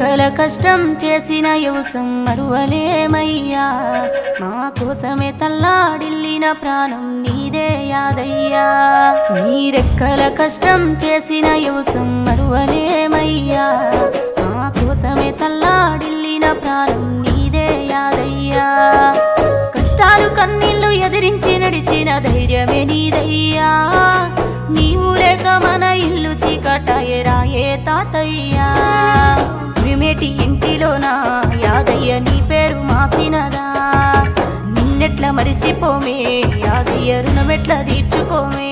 కష్టం చేసిన యువసం మరువలేమయ్యా. మా కోసమే తల్లాడిల్లిన ప్రాణం నీదే యాదయ్యా. నీ రెక్కల కష్టం చేసిన యువసం మరువలేమయ్యా. మా కోసమే తల్లాడిల్లిన ప్రాణం నీదే యాదయ్యా. కష్టాలు కన్నీళ్ళు ఎదిరించి నడిచిన ధైర్యమే నీదయ్యా. నీవు లేక మన ఇల్లు చీకటాయే రాయే విమేటి ఇంటిలోనా? యాదయ్య నీ పేరు మాసినదా? నిన్నెట్ల మరిసిపోమే? యాదయ్య రుణమెట్ల తీర్చుకోమే?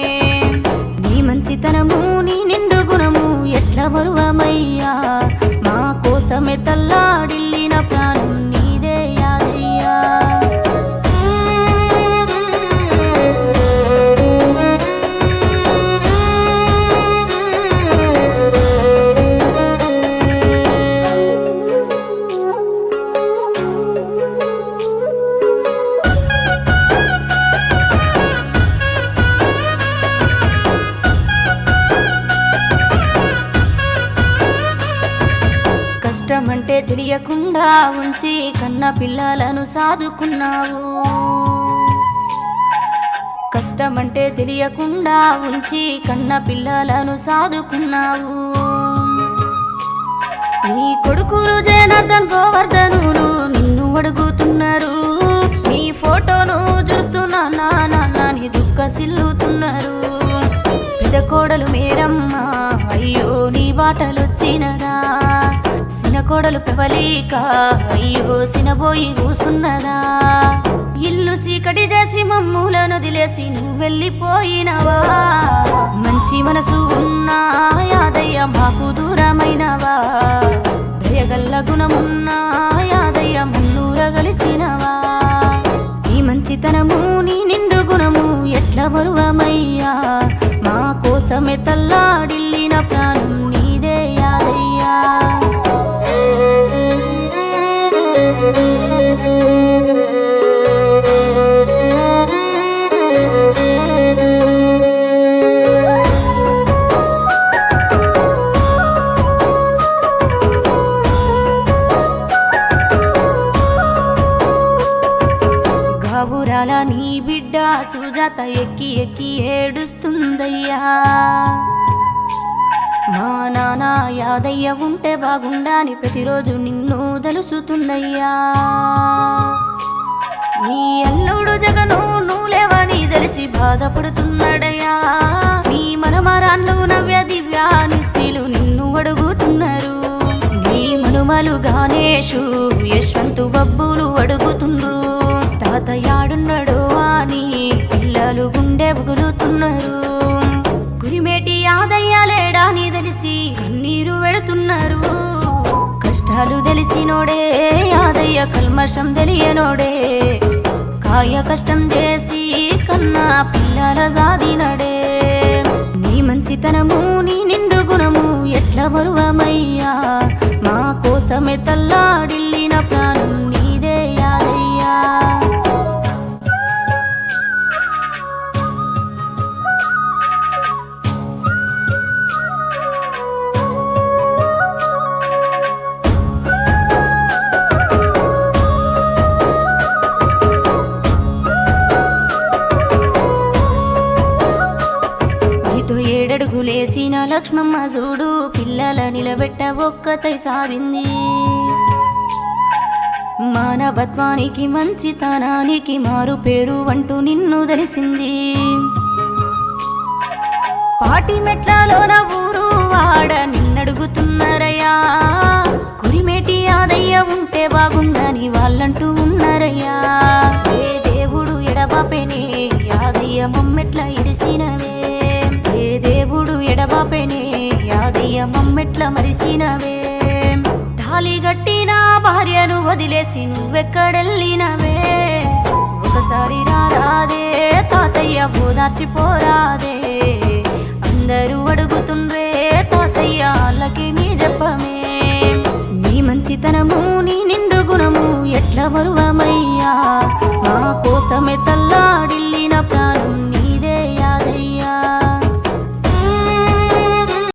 కష్టమంటే తెలియకుండా ఉంచి కన్న పిల్లలను సాదుకున్నావు. కష్టమంటే తెలియకుండా ఉంచి కన్న పిల్లలను సాదుకున్నావు. నీ కొడుకులు జనార్దన్ గోవర్ధను నిన్ను అడుగుతున్నారు. నీ ఫోటోను చూస్తున్నా నాన్న నీ దుఃఖ సిల్లుతున్నారు. పెద్ద కోడలు మేరమ్మ అయ్యో నీ బాటలొచ్చినదా చిన్న కోడలు పెవలీక అయ్యో సినబోయి కూసున్నదా ఇల్లు సీకటి చేసి మమ్ములను వదిలేసి నువ్వు వెళ్ళిపోయినవా మంచి మనసు ఉన్నా యాదయ్య మాకు దూరమైనవా? దయగల్ల గుణమున్నా యాదయ్య మున్నూర కలిసినవా? ఈ మంచితనము నీ నిండు గుణము ఎట్ల మరువమయ్యా మా కోసమే తల్లాడి గాబురాల నీ బిడ్డ సుజాత ఎక్కి ఎక్కి ఏడుస్తుందయ్యా. మా నాన్న యాదయ్య ఉంటే బాగుండాని ప్రతిరోజు నిన్ను తెలుసుతుందయ్యా నీ అల్లుడు జగను నువ్వు లేవని తెలిసి బాధపడుతున్నాడయ్యా. నీ మనమరాన్లు నవ్య దివ్యా నిశీలు నిన్ను అడుగుతున్నారు. నీ మనుమలు గణేషు యశ్వంతు బబ్బు వెళుతున్నారు గురిమేటి యాదయ్య లేడాని తెలిసి? కన్నీరు వెడుతున్నారు కష్టాలు తెలిసినోడే యాదయ్య కల్మషం తెలియనోడే. కాయ కష్టం చేసి కన్నా పిల్లల సాదినడే నీ మంచితనము నీ నిండు గుణము ఎట్ల మరువమయ్యా మా కోసమే తల్లాడిల్లిన ప్రాణం చేసిన లక్ష్మమ్మ చూడు పిల్లల నిలబెట్ట ఒక్కతై సాధింది మానవత్వానికి మంచితనానికి మారు పేరు అంటూ నిన్ను తెలిసింది. పాటి మెట్లలోన ఊరు వాడ నిన్నడుగుతున్నారయ్యా. కురిమేటి ఆదయ్య ఉంటే బాగుందని వాళ్ళంటూ యాదయ్య మరిసినవే. తాలి గట్టిన భార్యను వదిలేసి నువ్వెక్కడెళ్ళినవే. ఒకసారి రారాదే తాతయ్య పోదార్చిపోరాదే అందరూ అడుగుతుండ్రే తాతయ్య వాళ్ళకి మీ చెప్పమే నీ మంచితనము నీ నిండు గుణము ఎట్ల మరువమయ్యా మా కోసమే తల్ల